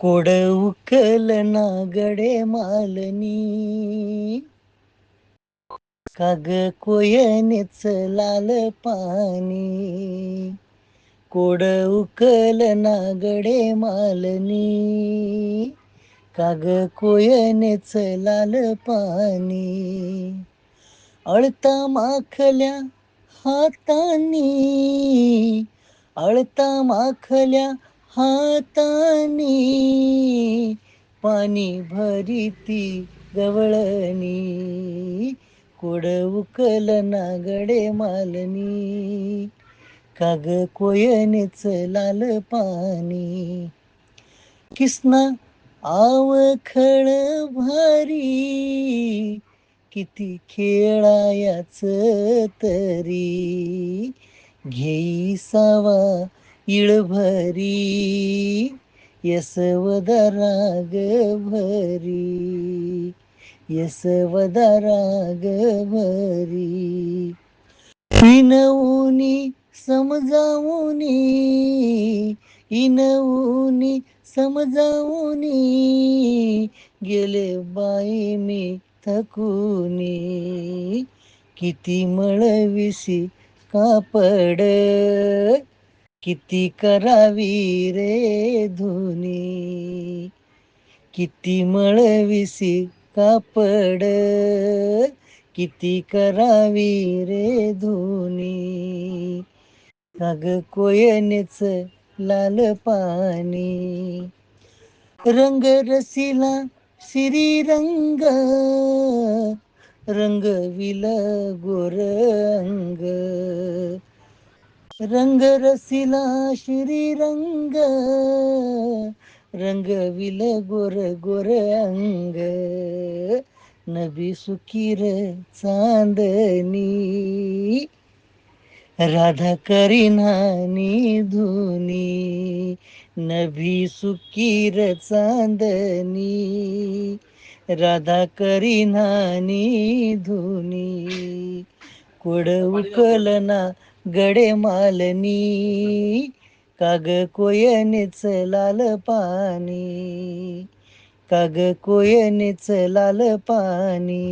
Code उकल ना गडे मालनी काग कोयनेच लाल पाणी कोड उकल नागडे मालनी काग कोयनेच लाल पाणी अळता माखल्या हातानी अळता माखल्या हातानी पाणी भरिती गवळणी कोड उकल नागडे मालनी काग कोयनेच लाल पाणी. किसना आवखळ भारी किती खेळायाच तरी. घेईसावा इळभरी यसवदराग भरी यसवदराग भरी विनवूनी समजावूनी इनवूनी समजावूनी गेले बाई मी थकूनी. किती मळविशी कापड किती करावी रे धुनी? किती मळविशी कापड? किती करावी रे धुनी? काग कोयनेच लाल पाणी. रंग रसिला श्री रंग रंगविल गोरंग. रंग रसिला श्री रंग विल गोर गोर अंग नबी सुखीर चांदनी. राधा करीनानी धुनी नभी सुकीर चांदनी. राधा करीनानी धुनी कोड उकलना गडे मालनी काग कोयनेच लाल पाणी काग कोयनेच लाल पाणी.